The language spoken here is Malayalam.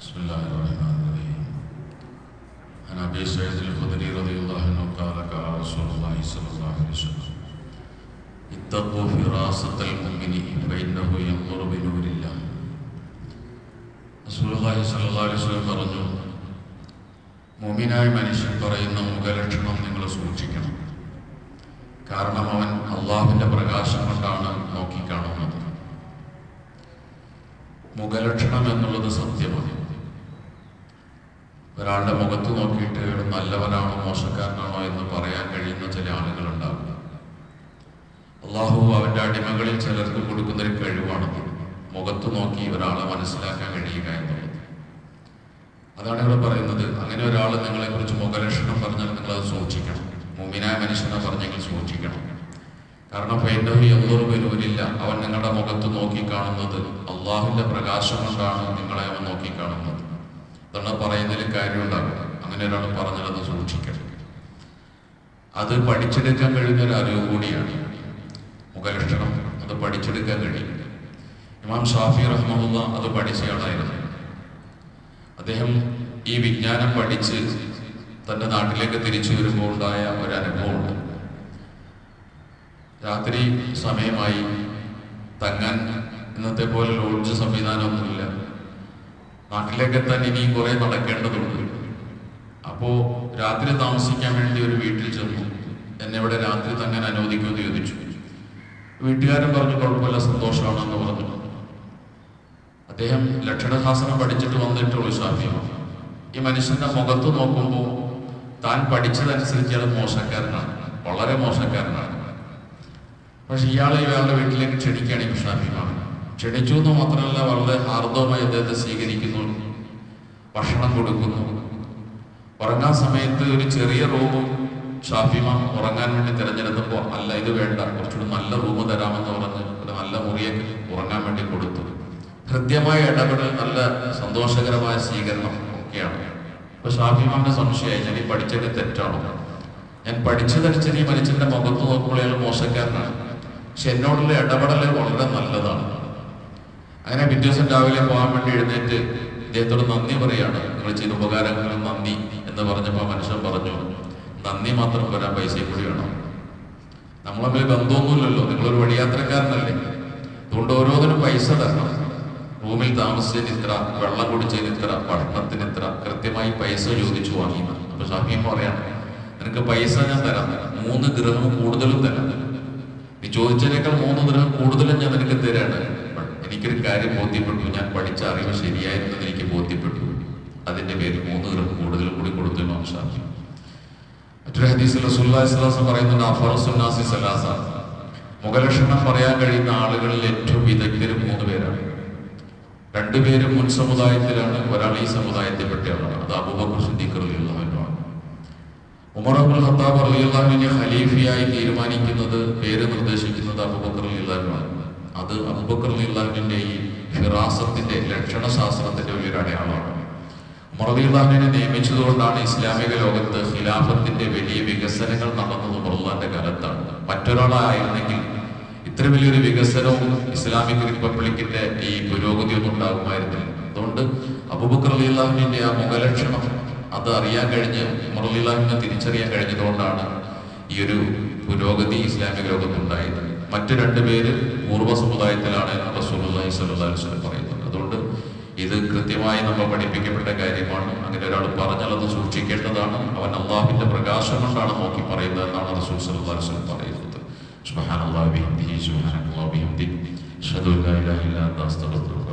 بسم الله الرحمن الرحيم عن ابي سعيد الخدري رضي الله عنه قال قال رسول الله صلى الله عليه وسلم اتقوا فراسة المؤمن فإنه ينظر بنور الله റസൂലുള്ളാഹി സ്വല്ലല്ലാഹു അലൈഹി വസല്ലം പറഞ്ഞു മുഅ്മിനായ മനുഷ്യൻ പറയുന്ന മുഖലക്ഷണം നിങ്ങൾ സൂക്ഷിക്കണം കാരണം അവൻ അള്ളാഹുവിൻ്റെ പ്രകാശം കൊണ്ടാണ് നോക്കിക്കാണുന്നത് മുഖലക്ഷണം എന്നുള്ളത് സത്യമാണ് ഒരാളുടെ മുഖത്ത് നോക്കിയിട്ട് അയാൾ നല്ലവനാണോ മോശക്കാരനാണോ എന്ന് പറയാൻ കഴിയുന്ന ചില ആളുകളുണ്ടാകും. അള്ളാഹു അവന്റെ അടിമകളിൽ ചിലർക്ക് കൊടുക്കുന്ന ഒരു കഴിവാണത്. മുഖത്ത് നോക്കി ഒരാളെ മനസ്സിലാക്കാൻ കഴിയുക എന്നുള്ളത്. അതാണ് ഇവിടെ പറയുന്നത്. അങ്ങനെ ഒരാൾ നിങ്ങളെക്കുറിച്ച് മുഖലക്ഷണം പറഞ്ഞാൽ നിങ്ങൾ അത് സൂക്ഷിക്കണം. മുമിനായ മനുഷ്യനെ പറഞ്ഞെങ്കിൽ സൂക്ഷിക്കണം. കാരണം ഫൈൻഡഹു എന്തോറും വരൂരില്ല അവൻ നിങ്ങളുടെ മുഖത്ത് നോക്കി കാണുന്നത് അള്ളാഹുവിന്റെ പ്രകാശം കൊണ്ടാണ് നിങ്ങളെ അവൻ നോക്കി കാണുന്നത്. അതാണ് പറയുന്നതിൽ കാര്യമുണ്ടാകും. അങ്ങനെ ഒരാൾ പറഞ്ഞാൽ അത് സൂക്ഷിക്കണം. അത് പഠിച്ചെടുക്കാൻ കഴിയുന്ന ഒരു അറിവ് കൂടിയാണ് മുഖലക്ഷണം. അത് പഠിച്ചെടുക്കാൻ കഴിയും. ഇമാം ഷാഫി റഹ്മുള്ള അത് പഠിച്ചയാളായിരുന്നു അദ്ദേഹം ഈ വിജ്ഞാനം പഠിച്ച് തന്റെ നാട്ടിലേക്ക് തിരിച്ചു വരുമ്പോൾ ഉണ്ടായ ഒരു രാത്രി സമയമായി തങ്ങാൻ ഇന്നത്തെ പോലെ ലോഡ്ജ് സംവിധാനമൊന്നുമില്ല. നാട്ടിലേക്ക് എത്താൻ ഇനിയും കുറെ നടക്കേണ്ടതുണ്ട്. അപ്പോ രാത്രി താമസിക്കാൻ വേണ്ടി ഒരു വീട്ടിൽ ചെന്നു. എന്നെ ഇവിടെ രാത്രി തങ്ങാൻ അനുവദിക്കുമെന്ന് ചോദിച്ചു. വീട്ടുകാരൻ പറഞ്ഞു കുഴപ്പമില്ല സന്തോഷമാണെന്ന് പറഞ്ഞു. അദ്ദേഹം ലക്ഷണഹാസനം പഠിച്ചിട്ട് വന്നിട്ടുള്ള ഷാഫിയാണ് ഈ മനുഷ്യന്റെ മുഖത്ത് നോക്കുമ്പോൾ താൻ പഠിച്ചതനുസരിച്ച് അത് മോശക്കാരനാണ്. വളരെ മോശക്കാരനാണ്. പക്ഷെ ഇയാളെ ഇയാളുടെ വീട്ടിലേക്ക് ക്ഷണിക്കുകയാണ് ഷാഫിമാണ് ക്ഷണിച്ചു എന്ന് മാത്രമല്ല വളരെ ഭക്ഷണം കൊടുക്കുന്നു. ഉറങ്ങാൻ സമയത്ത് ഒരു ചെറിയ റൂമും ഷാഫിമ ഉറങ്ങാൻ വേണ്ടി തിരഞ്ഞെടുത്തപ്പോൾ അല്ല ഇത് വേണ്ട കുറച്ചുകൂടി നല്ല റൂം തരാമെന്ന് പറഞ്ഞ് ഒരു നല്ല മുറിയൊക്കെ ഉറങ്ങാൻ വേണ്ടി കൊടുത്തു. ഹൃദ്യമായ ഇടപെടൽ നല്ല സന്തോഷകരമായ സ്വീകരണം ഒക്കെയാണ്. അപ്പൊ ഷാഫിമാന്റെ സംശയമായി ഞാൻ ഈ പഠിച്ചൊക്കെ തെറ്റാണോ? ഞാൻ പഠിച്ചതനുസരിച്ച് ഈ മനുഷ്യന്റെ മുഖത്ത് നോക്കുമ്പോൾ അയാൾ മോശക്കാരനാണ്. പക്ഷെ എന്നോടുള്ള ഇടപെടൽ വളരെ നല്ലതാണ്. അങ്ങനെ പിറ്റേ ദിവസം രാവിലെ പോകാൻ വേണ്ടി എഴുന്നേറ്റ് ഇദ്ദേഹത്തോട് നന്ദി പറയാണ്. നിങ്ങൾ ചെയ്ത ഉപകാരങ്ങളും നന്ദി എന്ന് പറഞ്ഞപ്പോൾ മനുഷ്യൻ പറഞ്ഞു നന്ദി മാത്രം വരാൻ പൈസയും കൂടി വേണം. നമ്മളെ തമ്മിൽ ബന്ധമൊന്നുമില്ലല്ലോ. നിങ്ങളൊരു വഴിയാത്രക്കാരനല്ലേ. അതുകൊണ്ട് ഓരോന്നിനും പൈസ തരണം. റൂമിൽ താമസിച്ചതിന് ഇത്ര വെള്ളം കുടിച്ചതിന് ഇത്ര ഭക്ഷണത്തിന് ഇത്ര കൃത്യമായി പൈസ ചോദിച്ചു വാങ്ങി അപ്പൊ ഷാഫിയും പറയാണ് നിനക്ക് പൈസ ഞാൻ തരാം. മൂന്ന് ഗ്രഹം കൂടുതലും തരാം. നീ ചോദിച്ചതിനേക്കാൾ മൂന്ന് ഗ്രഹം കൂടുതലും ഞാൻ നിനക്ക് എനിക്കൊരു കാര്യം ബോധ്യപ്പെട്ടു. ഞാൻ പഠിച്ച അറിവ് ശരിയായിരുന്നു എന്ന് എനിക്ക് ബോധ്യപ്പെട്ടു. അതിന്റെ പേര് മൂന്ന് ഗ്രഹം കൂടുതൽ കൂടി കൊടുത്തു ഇമാം ഷാഫി മറ്റൊരു അലൈഹി വസല്ലം പറയുന്നുണ്ട് അഫറസുന്നാസി സലാസ. മുഖലക്ഷണം പറയാൻ കഴിയുന്ന ആളുകളിൽ ഏറ്റവും വിദഗ്ധരും മൂന്ന് പേരാണ്. രണ്ടുപേരും മുൻ സമുദായത്തിലാണ് ഒരാൾ ഈ സമുദായത്തിൽപ്പെട്ട ആളാണ് അത് അബൂബക്കർ സിദ്ദീഖ് അൻഹു ഉമർ അബുൽ ഖത്താബ് റളിയല്ലാഹുവിനെ ഖലീഫയായി തീരുമാനിക്കുന്നത് പേര് നിർദ്ദേശിക്കുന്നത് അബൂബക്കർ ആണ്. അത് അബൂബക്കർ റളിയല്ലാഹുവിന്റെ ഈ ഫിറാസത്തിന്റെ ലക്ഷണശാസ്ത്രത്തിന്റെ വലിയൊരു അടയാളമാണ്. റളിയല്ലാഹുവിനെ നിയമിച്ചതുകൊണ്ടാണ് ഇസ്ലാമിക ലോകത്ത് ഖിലാഫത്തിന്റെ വലിയ വികസനങ്ങൾ നടന്നത് ഉമറുള്ളാന്റെ കാലത്താണ്. മറ്റൊരാളായിരുന്നെങ്കിൽ ഇത്ര വലിയൊരു വികസനവും ഇസ്ലാമിക് റിപ്പബ്ലിക്കിന്റെ ഈ പുരോഗതി ഒന്നും ഉണ്ടാകുമായിരുന്നില്ല. അതുകൊണ്ട് അബൂബക്കർ അലിള്ളാഹിന്റെ ആ മുഖലക്ഷണം അത് അറിയാൻ കഴിഞ്ഞ് മുറലിള്ളാഹിനെ തിരിച്ചറിയാൻ കഴിഞ്ഞതുകൊണ്ടാണ് ഈ ഒരു പുരോഗതി ഇസ്ലാമിക ലോകത്തുണ്ടായത് മറ്റു രണ്ടുപേര് പൂർവ സമുദായത്തിലാണ് റസൂലി സലഹുസ്വലം പറയുന്നത്. അതുകൊണ്ട് ഇത് കൃത്യമായി നമ്മൾ പഠിപ്പിക്കപ്പെട്ട കാര്യമാണ്. അങ്ങനെ ഒരാൾ പറഞ്ഞാൽ അത് സൂക്ഷിക്കേണ്ടതാണ്. അവൻ അള്ളാഹുവിന്റെ പ്രകാശം കൊണ്ടാണ് നോക്കി പറയുന്നത് എന്നാണ് റസൂൽ സലഹുസ്വലം പറയുന്നത്. സുബാനുല്ലാഹി സുബാനുല്ലാഹി അസ്തലത്തുള്ള